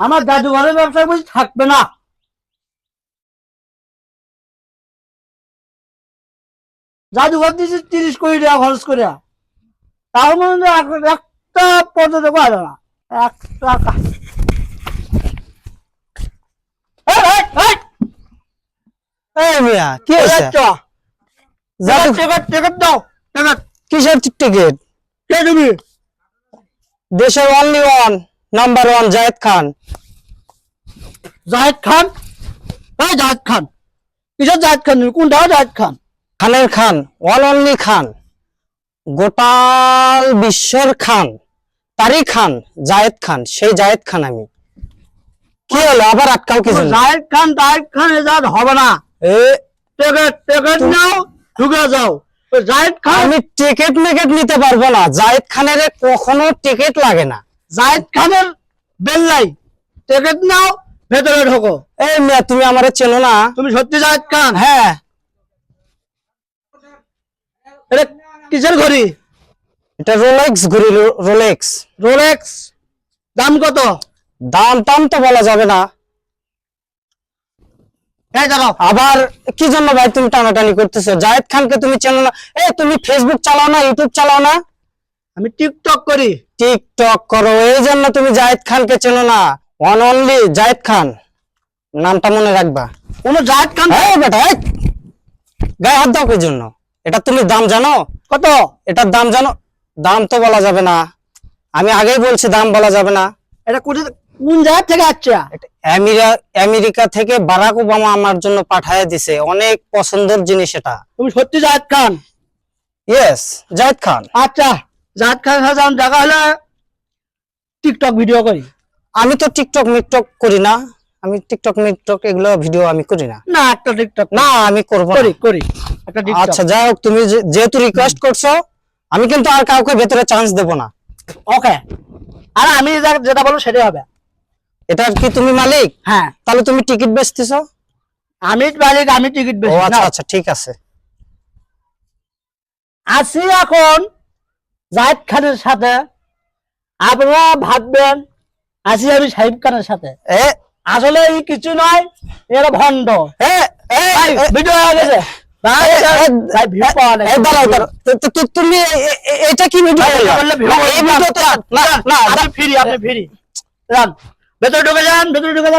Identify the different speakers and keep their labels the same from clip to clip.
Speaker 1: আমার জাদুঘরের ব্যবসায় বুঝি থাকবে না। জাদুঘর দিয়েছি তিরিশ কোটি টাকা খরচ করে তার মধ্যে এক- একটা পর্যটক আসে না। একটা।
Speaker 2: কিসের টিকিট?
Speaker 1: কে তুমি
Speaker 2: দেশের only one number one Zayed Khan
Speaker 1: Jahed Khan Jahed Khan কিসের জাহেদ খান কোনটা জাহেদ খান
Speaker 2: খানের খান ওয়ান অনলি খান গোটাল বিশ্বের খান তারই খান জায়েদ খান সেই জায়েদ খান আমি। কি হলো? আবার আটকাও কি জন্য?
Speaker 1: জাহেদ খান জাহেদ খান এজাজ হবে না।
Speaker 2: এ,
Speaker 1: টিকিট টিকিট নাও ঢুকে যাও। ওই জাহেদ খান
Speaker 2: আমি টিকিট মেকেট নিতে পারব না। জায়েদ খানের কখনো টিকিট লাগে না।
Speaker 1: জাহেদ খানের বেল্লাই টিকিট নাও ভেতরে ঢোকো।
Speaker 2: এই মিয়া তুমি আমারে চেনো না।
Speaker 1: তুমি সত্যি জাহেদ খান?
Speaker 2: হ্যাঁ।
Speaker 1: এটা কিসের ঘড়ি?
Speaker 2: এটা রোলেক্স রোলেক্স
Speaker 1: রোলেক্স দাম কত?
Speaker 2: দাম টাম তো বলা যাবে না। আবার কি জন্য ভাই তুমি টানাটানি করতেছো? জায়েদ খানকে তুমি চেনো না। এ তুমি ফেসবুক চালাও না ইউটিউব চালাও না?
Speaker 1: আমি টিকটক করি।
Speaker 2: টিকটক করো এই জন্য তুমি জায়েদ খানকে চেনো না। One only Zayed Khan. নামটা মনে রাখবা।
Speaker 1: কোন জাহেদ খান?
Speaker 2: এই বেটা! গায়ে হাত দাও কি জন্য? এটা তুমি দাম জানো?
Speaker 1: কত?
Speaker 2: এটার দাম জানো? দাম তো বলা যাবে না। আমি আগেই বলছি দাম বলা যাবে না।
Speaker 1: এটা কোথায় কোন জায়গা থেকে আসছে?
Speaker 2: এটা আমেরিকা আমেরিকা থেকে বারাক ওবামা আমার জন্য পাঠায় দিছে। অনেক পছন্দের জিনিস এটা।
Speaker 1: তুমি সত্যি জাহেদ খান?
Speaker 2: ইয়েস জায়েদ খান।
Speaker 1: আচ্ছা। জাহেদ খান দেখা হলে টিকটক ভিডিও করি।
Speaker 2: আমি তো টিকটক মিকটক করি না। আমি টিকটক মিকটক এগুলো ভিডিও আমি করি না।
Speaker 1: না একটা টিকটক
Speaker 2: না আমি করব
Speaker 1: করি করি
Speaker 2: আচ্ছা যাই হোক তুমি যেহেতু রিকোয়েস্ট করছ আমি কিন্তু আর কাউকে ভেতরে চান্স দেব না।
Speaker 1: ওকে। আর আমি যেটা বলব সেটাই হবে।
Speaker 2: এটার কি তুমি মালিক?
Speaker 1: হ্যাঁ।
Speaker 2: তাহলে তুমি টিকিট বেচতেছো?
Speaker 1: আমি মালিক আমি টিকিট বেশি
Speaker 2: আচ্ছা আচ্ছা ঠিক আছে।
Speaker 1: আছি এখন। জাহেদ খানের সাথে আপনারা ভাববেন আছি আমি সাহিব খানের সাথে।
Speaker 2: এ
Speaker 1: আসলে এই কিছু নয় এরা ভণ্ড। ভিডিও হয়ে গেছে।
Speaker 2: তুমি এটা কি ভিডিও
Speaker 1: আপনি ফ্রি যান। ভেতরে ঢুকে যান ভেতরে ঢুকে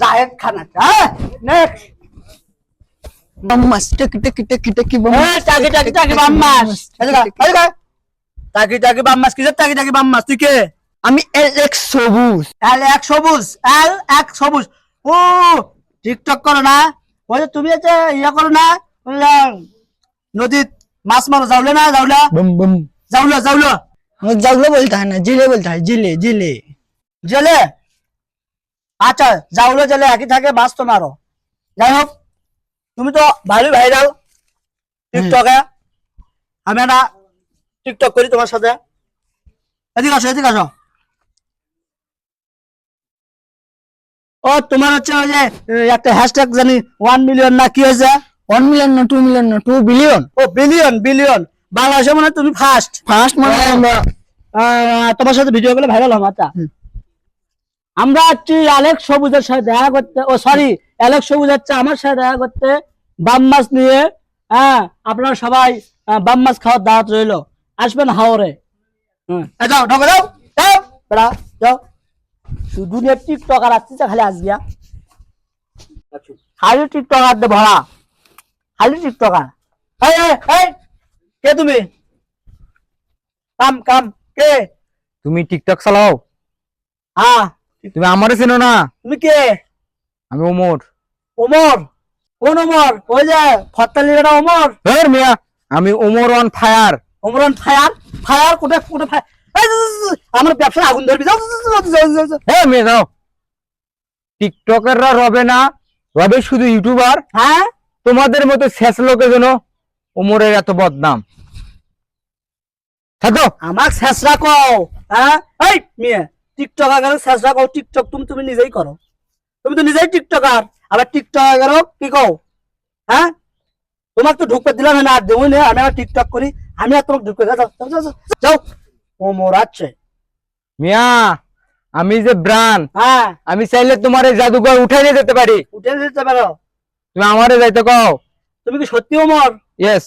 Speaker 1: জাহেদ খান আছে। হ্যাঁ বাম্মাস টাকি টাকি টাকি টাকি টাকি টাকি বাম্মাস। টাকি টাকি বাম্মাস টাকি টাকি
Speaker 3: আমি এল এক সবুজ।
Speaker 1: এল এক সবুজ এল এক সবুজ। ও টিকটক করো না। তুমি ইয়া করো না নদীত মাছ মারো যাওলে না যাওলা যাওলো যাওলো
Speaker 3: যাওলো বলতে হয় না জিলে বলতে হয় জিলে জিলে।
Speaker 1: জেলে? আচ্ছা যাওলো জেলে একই থাকে মাছ তো মারো। যাই হোক তুমি তো ভালোই ভাইরাল টিকটকে আমি না টিকটক করি তোমার সাথে। এদিকে আসো এদিকে আসো। ও তোমার হচ্ছে ওই যে একটা হ্যাশট্যাগ জানি ওয়ান মিলিয়ন না কি হয়েছে?
Speaker 3: ওয়ান মিলিয়ন না টু মিলিয়ন না টু বিলিয়ন
Speaker 1: ও বিলিয়ন বিলিয়ন বাংলাদেশে মানে তুমি ফার্স্ট
Speaker 3: ফার্স্ট মানে আমরা।
Speaker 1: তোমার সাথে ভিডিও গুলো ভাইরাল
Speaker 3: হবে
Speaker 1: আমরা আছি আলেক সবুজের সাথে দেখা করতে ও সরি অ্যালেক্স সবুজ হচ্ছে আমার সাথে দেখা করতে বাম মাছ নিয়ে হ্যাঁ আপনারা সবাই বাম মাছ খাওয়ার দাওয়াত রইল। আসবেন হাওরে। এই যাও ঢোকে যাও। যাও বেড়া যাও। শুধু নিয়ে টিকটক আর আসছে খালি আসবিয়া খালি টিকটক আর দে ভরা। খালি টিকটক আর। কে তুমি? কাম কাম কে?
Speaker 4: তুমি টিকটক চালাও?
Speaker 1: হ্যাঁ।
Speaker 4: তুমি আমারে চেনো না?
Speaker 1: তুমি কে?
Speaker 4: আমি ওমর।
Speaker 1: ওমর কোন ওমর? ওই যে ফত্তালিরা ওমর।
Speaker 4: হের মিয়া আমি ওমর অন ফায়ার।
Speaker 1: ওমরন ফায়ার? Fire fire? এই, যো, যো, যো, আমার ব্যবসা আগুন ধরবি। যাও যাও, যাও, যাও, যাও, যাও।
Speaker 4: হে মেয়ে যাও। টিকটকাররা রবে না রবে শুধু ইউটিউবার।
Speaker 1: হ্যাঁ?
Speaker 4: তোমাদের মতো শেষ লোকের জন্য ওমরের এত বদনাম। থাকো।
Speaker 1: আমার শেষরা কও হ্যাঁ? এই মেয়ে টিকটক আগার শেষরা কও টিকটক তুমি তুমি নিজেই করো। তুমি তো নিজেই টিকটকার। আবার টিকটক আগারও কি কও? হ্যাঁ? তোমাকে তো ঢুকতে দিলাম না আর দেবই না আমি আবার টিকটক করি আমি আর তোমাকে ঢুকে যাও যাও, যাও আছে।
Speaker 4: মিয়া আমি যে ব্রান
Speaker 1: হ্যাঁ।
Speaker 4: আমি চাইলে তোমার এই জাদুঘর উঠে নিয়ে যেতে পারি।
Speaker 1: উঠে যেতে পারো।
Speaker 4: তুমি আমারে যাইতে কও।
Speaker 1: তুমি কি সত্যি ওমর
Speaker 4: ইয়েস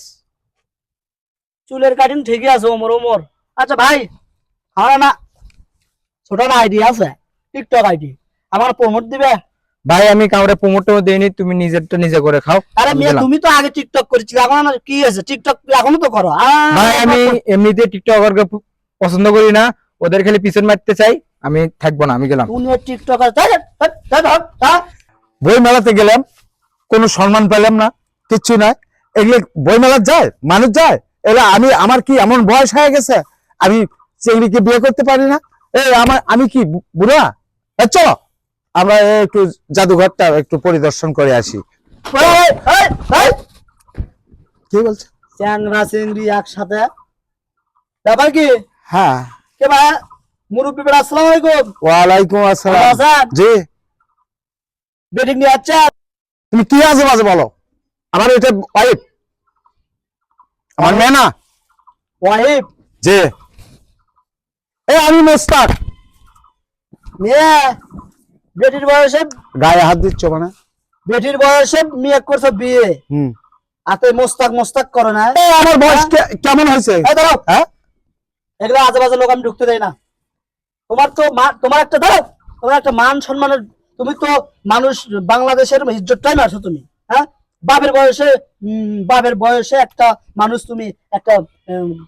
Speaker 1: চুলের কাটিং ঠিকই আছে ওমর ওমর আচ্ছা ভাই আমার না ছোট না আইডি আছে টিকটক আইডি আমার প্রমোট দিবে?
Speaker 4: ভাই আমি কাউরে প্রমোটও দেইনি তুমি নিজেরটা নিজে করে খাও।
Speaker 1: আরে মিয়া তুমি তো আগে টিকটক করেছিলে এখন আর কি আছে টিকটক এখনও তো করো।
Speaker 4: ভাই আমি এমনিতে টিকটকারকে পছন্দ করি না ওদের খালি পিছন মারতে চাই আমি থাকব না আমি গেলাম।
Speaker 1: তুমি টিকটকার
Speaker 5: বই মেলাতে গেলাম কোনো সম্মান পেলাম না কিচ্ছু নাই এগুলো বই মেলা যায় মানুষ যায় এগুলো আমি আমার কি এমন বয়স হয়ে গেছে আমি চেংড়িকে বিয়ে করতে পারি না? এই আমার আমি কি বুড়া? এ, চলো। আমরা একটু জাদুঘরটা একটু পরিদর্শন করে আসি। কি বলছে?
Speaker 1: চ্যাংরা চিংড়ি একসাথে। ব্যাপার কি?
Speaker 5: হ্যাঁ।
Speaker 1: কে ভাই? মুরব্বী বেড়া আসসালামু আলাইকুম।
Speaker 5: ওয়ালাইকুম আসসালাম। জি।
Speaker 1: বেটিং নিয়ে যাচ্ছে
Speaker 5: তুমি কি আছে মাঝে বলো? আমার এটা ওয়াইফ। আমার মেয়ে না
Speaker 1: ওয়াহিব
Speaker 5: জি। এই আমি মোস্তাক।
Speaker 1: মেয়ে? বেটির বয়সে
Speaker 5: গায়ে হাত দিচ্ছ মানে?
Speaker 1: বেটির বয়সে মেয়ে করছে বিয়ে।
Speaker 5: হুম।
Speaker 1: হাতে মোস্তাক মোস্তাক করে না।
Speaker 5: আমার বয়স কেমন হয়েছে?
Speaker 1: এই
Speaker 5: হ্যাঁ?
Speaker 1: এগুলো লোক আমি ঢুকতে দেই না। তোমার তো তোমার একটা দাঁড়াও তোমার একটা মান সম্মানের তুমি তো মানুষ বাংলাদেশের ইজ্জতটাই মারছো তুমি হ্যাঁ? বাপের বয়সে বাপের বয়সে একটা মানুষ তুমি একটা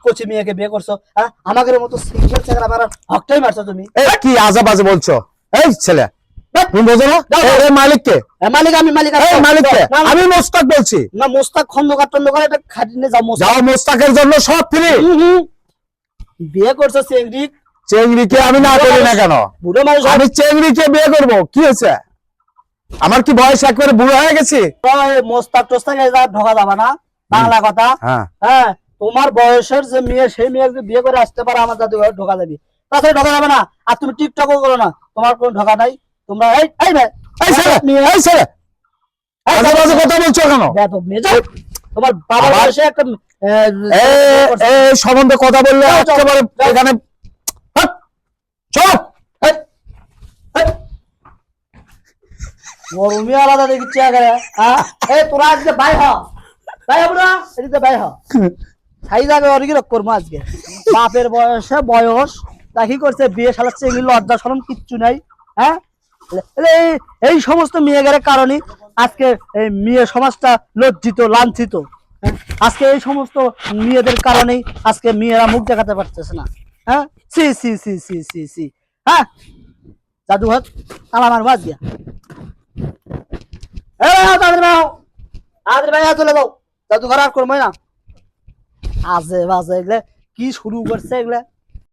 Speaker 1: কচি মেয়েকে বিয়ে করছ হ্যাঁ? আমাদের মতো সিঙ্গেল আমার হকটাই মারছো তুমি।
Speaker 5: কি আজে বাজে বলছো? এই ছেলে। তুমি বোঝো না?
Speaker 1: দাও,
Speaker 5: এই-
Speaker 1: দাও।
Speaker 5: এই মালিককে।
Speaker 1: এ, মালিক আমি মালিক
Speaker 5: এই মালিককে।
Speaker 1: না, না,
Speaker 5: আমি মোস্তাক বলছি।
Speaker 1: না মোস্তাক খন্দকার টন্দকার এটা খাটিনে যাও মোস্তাক।
Speaker 5: যাও মোস্তাকের জন্য সব ফ্রি।
Speaker 1: হুম, হুম। বিয়ে করছ চেংড়ি?
Speaker 5: চেংড়িকে আমি না করি না কেন?
Speaker 1: বুড়ো মানুষ।
Speaker 5: আমি চেংড়িকে বিয়ে করব। কি হয়েছে? আমার কি বয়স একবারে বুড়ো হয়ে গেছে?
Speaker 1: মোস্তাক টোস্তাক ঢোকা যাবে না। বাংলা কথা।
Speaker 5: হ্যাঁ।
Speaker 1: হ্যাঁ তোমার বয়সের যে মেয়ে সেই মেয়ে যদি বিয়ে করে আসতে পারে আমার ঘরে ঢোকা যাবে। তাছাড়া ঢোকা যাবে না। আর তুমি টিকটকও করো না। তোমার কোনো ঢোকা নাই। তোমরা এই এই মেয়ে,
Speaker 5: এই ছেলে এই ছেলে। আজে বাজে কথা বলছো কেন।
Speaker 1: তোমার একটা
Speaker 5: এই সম্বন্ধে কথা বললে একেবারে এখানে চল।
Speaker 1: আলাদা দেখি চেয়ারে হ্যাঁ এই তোরা আজকে বাই হ। বাই হব না এদিকে বাই হ। খাই যাবে ওর করব আজকে? বাপের বয়সে বয়স। তা কি করছে? বিয়ে সালাচ্ছে এগুলো লজ্জা সরম কিচ্ছু নাই। হ্যাঁ? এই- সমস্ত মেয়েদের কারণে আজকে এই মেয়ে সমাজটা লজ্জিত লাঞ্ছিত। হ্যাঁ? আজকে এই সমস্ত মেয়েদের কারণেই আজকে মেয়েরা মুখ দেখাতে পারতেছে না। হ্যাঁ? C C C C C C. হ্যাঁ? মারবো আজকে এ ভাই, চলে যাও না। আজে বাজে এগুলো কি শুরু করছে এগুলা?